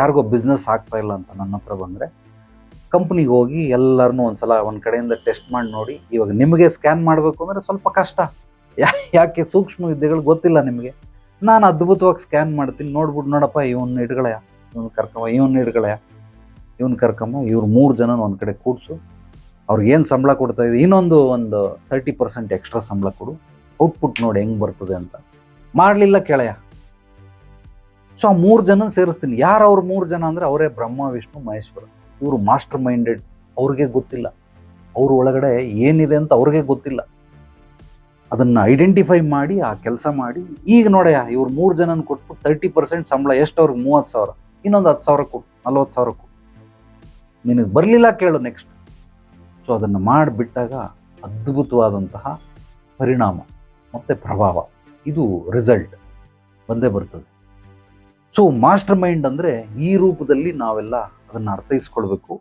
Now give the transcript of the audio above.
ಯಾರಿಗೋ ಬಿಸ್ನೆಸ್ ಆಗ್ತಾ ಇಲ್ಲ ಅಂತ ನನ್ನ ಹತ್ರ ಬಂದರೆ ಕಂಪ್ನಿಗೆ ಹೋಗಿ ಎಲ್ಲರನ್ನೂ ಒಂದ್ಸಲ ಒಂದು ಕಡೆಯಿಂದ ಟೆಸ್ಟ್ ಮಾಡಿ ನೋಡಿ. ಇವಾಗ ನಿಮಗೆ ಸ್ಕ್ಯಾನ್ ಮಾಡಬೇಕು ಅಂದರೆ ಸ್ವಲ್ಪ ಕಷ್ಟ. ಯಾಕೆ ಸೂಕ್ಷ್ಮ ವಿದ್ಯೆಗಳು ಗೊತ್ತಿಲ್ಲ ನಿಮಗೆ. ನಾನು ಅದ್ಭುತವಾಗಿ ಸ್ಕ್ಯಾನ್ ಮಾಡ್ತೀನಿ. ನೋಡ್ಬಿಟ್ಟು ನೋಡಪ್ಪ ಇವನ್ನ ಇಟ್ಗಳಯ ಇವನ್ ಕರ್ಕೊಂಬ ಇವನ್ನ ಇಟ್ಗಳಯ ಇವನ್ ಕರ್ಕೊಂಬ ಇವ್ರು ಮೂರು ಜನ ಒಂದು ಕಡೆ ಕೂಡಿಸು. ಅವ್ರಿಗೆ ಏನು ಸಂಬಳ ಕೊಡ್ತಾ ಇದೆ ಇನ್ನೊಂದು ಒಂದು ತರ್ಟಿ ಪರ್ಸೆಂಟ್ ಎಕ್ಸ್ಟ್ರಾ ಸಂಬಳ ಕೊಡು. ಔಟ್ಪುಟ್ ನೋಡಿ ಹೆಂಗೆ ಬರ್ತದೆ ಅಂತ. ಮಾಡಲಿಲ್ಲ ಕೆಳೆಯ ಸೊ ಆ ಮೂರು ಜನ ಸೇರಿಸ್ತೀನಿ. ಯಾರು ಅವ್ರ ಮೂರು ಜನ ಅಂದರೆ ಅವರೇ ಬ್ರಹ್ಮ, ವಿಷ್ಣು, ಮಹೇಶ್ವರ. ಇವರು ಮಾಸ್ಟರ್ ಮೈಂಡೆಡ್ ಅವ್ರಿಗೆ ಗೊತ್ತಿಲ್ಲ. ಅವ್ರ ಒಳಗಡೆ ಏನಿದೆ ಅಂತ ಅವ್ರಿಗೆ ಗೊತ್ತಿಲ್ಲ. ಅದನ್ನು ಐಡೆಂಟಿಫೈ ಮಾಡಿ, ಆ ಕೆಲಸ ಮಾಡಿ. ಈಗ ನೋಡಯ್ಯ, ಇವ್ರು ಮೂರು ಜನನ ಕೊಟ್ಟು ತರ್ಟಿ ಪರ್ಸೆಂಟ್ ಸಂಬಳ ಎಷ್ಟು ಅವ್ರಿಗೆ? ಮೂವತ್ತು ಸಾವಿರ. ಇನ್ನೊಂದು ಹತ್ತು ಸಾವಿರ ಕೊಟ್ಟು ನಲ್ವತ್ತು ಸಾವಿರ ಕೊಟ್ಟು ನಿನಗೆ ಬರಲಿಲ್ಲ ಕೇಳು ನೆಕ್ಸ್ಟ್ ಸೊ ಅದನ್ನು ಮಾಡಿಬಿಟ್ಟಾಗ ಅದ್ಭುತವಾದಂತಹ ಪರಿಣಾಮ, ಮತ್ತು ಪ್ರಭಾವ. ಇದು ರಿಸಲ್ಟ್ ಬಂದೇ ಬರ್ತದೆ. ಸೊ ಮಾಸ್ಟರ್ ಮೈಂಡ್ ಅಂದರೆ ಈ ರೂಪದಲ್ಲಿ ನಾವೆಲ್ಲ ಅದನ್ನು ಅರ್ಥೈಸ್ಕೊಳ್ಬೇಕು.